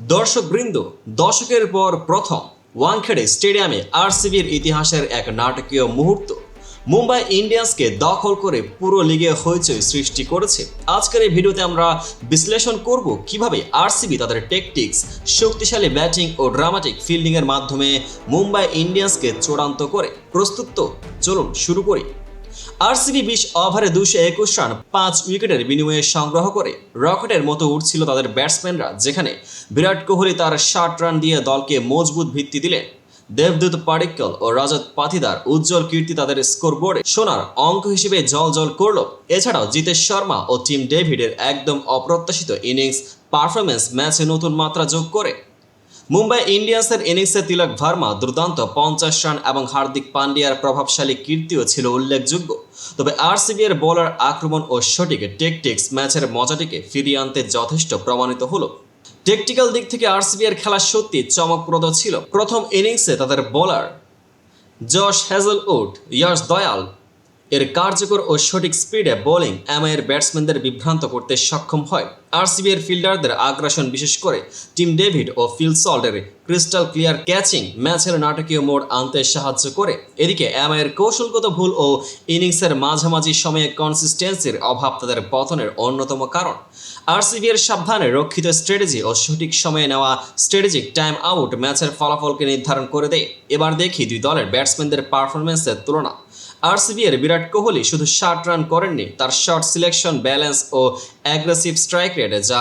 দর্শকবৃন্দ, দশকের পর প্রথম ওয়াংখেড়ে স্টেডিয়ামে আরসিবির ইতিহাসের এক নাটকীয় মুহূর্ত। মুম্বাই ইন্ডিয়ান্সকে দখল করে পুরো লিগে হইচই সৃষ্টি করেছে। আজকের এই ভিডিওতে আমরা বিশ্লেষণ করব কীভাবে আরসিবি তাদের টেকটিক্স শক্তিশালী ব্যাটিং ও ড্রামাটিক ফিল্ডিংয়ের মাধ্যমে মুম্বাই ইন্ডিয়ান্সকে চূড়ান্ত করে। প্রস্তুত তো, চলুন শুরু করি। আরসিবি বিশ ওভারে দুশো একুশ রান, পাঁচ উইকেটের বিনিময়ে সংগ্রহ করে। রকেটের মতো উঠছিল তাদের ব্যাটসম্যানরা, যেখানে বিরাট কোহলি তার ষাট রান দিয়ে দলকে মজবুত ভিত্তি দিলেন। দেবদূত পাডিক্কল ও রজত পাথিদার উজ্জ্বল কীর্তি তাদের স্কোরবোর্ডে সোনার অঙ্ক হিসেবে জল জল করল। এছাড়াও জিতেশ শর্মা ও টিম ডেভিডের একদম অপ্রত্যাশিত ইনিংস পারফরমেন্স ম্যাচে নতুন মাত্রা যোগ করে। মুম্বাই ইন্ডিয়ান্সের ইনিংসে তিলক ভার্মা দুর্দান্ত পঞ্চাশ রান এবং হার্দিক পান্ডিয়ার প্রভাবশালী কীর্তিও ছিল উল্লেখযোগ্য। তবে আরসিবি এর বোলার আক্রমণ ও সঠিক টেকটিক্স ম্যাচের মজাটিকে ফিরিয়ে আনতে যথেষ্ট প্রমাণিত হলো। টেকটিক্যাল দিক থেকে আরসিবি এর খেলা সত্যি চমকপ্রদ ছিল। প্রথম ইনিংসে তাদের bowler Josh Hazlewood years Dayal এর কার্যকর ও সঠিক স্পিডে বোলিং এমআইয়ের ব্যাটসম্যানদের বিভ্রান্ত করতে সক্ষম হয়। আরসিবি এর ফিল্ডারদের আগ্রাসন বিশেষ করে টিম ডেভিড ও ফিল সল্টের ক্রিস্টাল ক্লিয়ার ক্যাচিং ম্যাচের নাটকীয় মোড় আনতে সাহায্য করে। এদিকে এমআইয়ের কৌশলগত ভুল ও ইনিংসের মাঝামাঝি সময়ে কনসিস্টেন্সির অভাব তাদের পতনের অন্যতম কারণ। আরসিবি এর সাবধানে রক্ষিত স্ট্র্যাটেজি ও সঠিক সময়ে নেওয়া স্ট্র্যাটেজিক টাইম আউট ম্যাচের ফলাফলকে নির্ধারণ করে দেয়। এবার দেখি দুই দলের ব্যাটসম্যানদের পারফরমেন্সের তুলনা। আরসিবি এর বিরাট কোহলি শুধু ষাট রান করেননি, তার শর্ট সিলেকশন ব্যালেন্স ও অ্যাগ্রেসিভ স্ট্রাইক রেট যা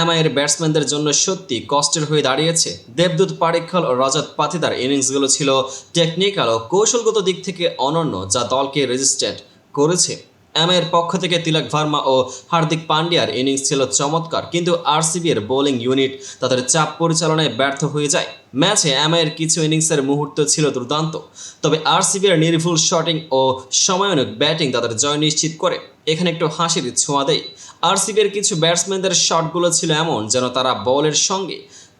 এমআইয়ের ব্যাটসম্যানদের জন্য সত্যি কষ্টের হয়ে দাঁড়িয়েছে। দেবদূত পারিক্ষল ও রজত পাথিদার ইনিংসগুলো ছিল টেকনিক্যাল ও কৌশলগত দিক থেকে অনন্য, যা দলকে রেজিস্ট্যান্ট করেছে। এমআইয়ের পক্ষ থেকে তিলক ভার্মা ও হার্দিক পান্ডিয়ার ইনিংস ছিল চমৎকার, কিন্তু আরসিবি এর বোলিং ইউনিট তাদের চাপ পরিচালনায় ব্যর্থ হয়ে যায়। ম্যাচে এমআইয়ের কিছু ইনিংসের মুহূর্ত ছিল দুর্দান্ত, তবে আরসিবি এর নির্ভুল শটিং ও সময়নুক ব্যাটিং তাদের জয় নিশ্চিত করে। এখানে একটু হাসির ছোঁয়া দেয় আরসিবি এর কিছু ব্যাটসম্যানদের শটগুলো ছিল এমন যেন তারা বলের সঙ্গে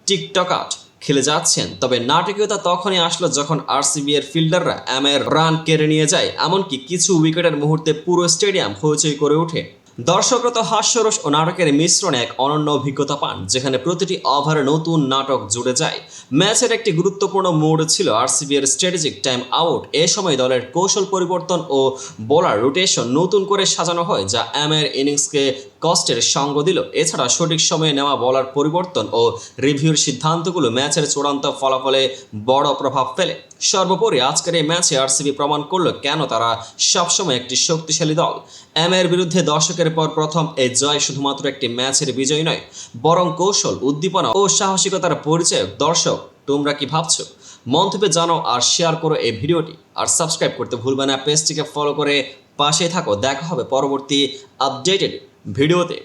টিকটকাট খেলে যাচ্ছেন। তবে নাটকীয়তা তখনই আসলো যখন আরসিবি এর ফিল্ডাররা এমের রান কেড়ে নিয়ে যায়, এমনকি কিছু উইকেটের মুহূর্তে পুরো স্টেডিয়াম হইচই করে ওঠে। দর্শকরা তো হাস্যরস ও নাটকের মিশ্রণে এক অনন্য অভিজ্ঞতা পান, যেখানে প্রতিটি ওভারে নতুন নাটক জুড়ে যায়। ম্যাচের একটি গুরুত্বপূর্ণ মোড় ছিল আরসিবি এর স্ট্র্যাটেজিক টাইম আউট। এ সময় দলের কৌশল পরিবর্তন ও বোলার রোটেশন নতুন করে সাজানো হয়, যা এর ইনিংসকে কষ্টের সঙ্গ দিল। এছাড়া সঠিক সময়ে নেওয়া বলার পরিবর্তন ও রিভিউর সিদ্ধান্তগুলো ম্যাচের চূড়ান্ত ফলাফলে বড় প্রভাব ফেলে। সর্বোপরি আজকের এই ম্যাচে আরসিবি প্রমাণ করল কেন তারা সবসময় একটি শক্তিশালী দল। এম এর বিরুদ্ধে দর্শকের পর প্রথম এই জয় শুধুমাত্র একটি ম্যাচের বিজয় নয়, বরং কৌশল, উদ্দীপনা ও সাহসিকতার পরিচয় দর্শক, তোমরা কি ভাবছ? মন্তব্যে জানাও আর শেয়ার করো এই ভিডিওটি। আর সাবস্ক্রাইব করতে ভুলবে না, পেজটিকে ফলো করে পাশে থাকো। দেখা হবে পরবর্তী আপডেটেড ভিডিওতে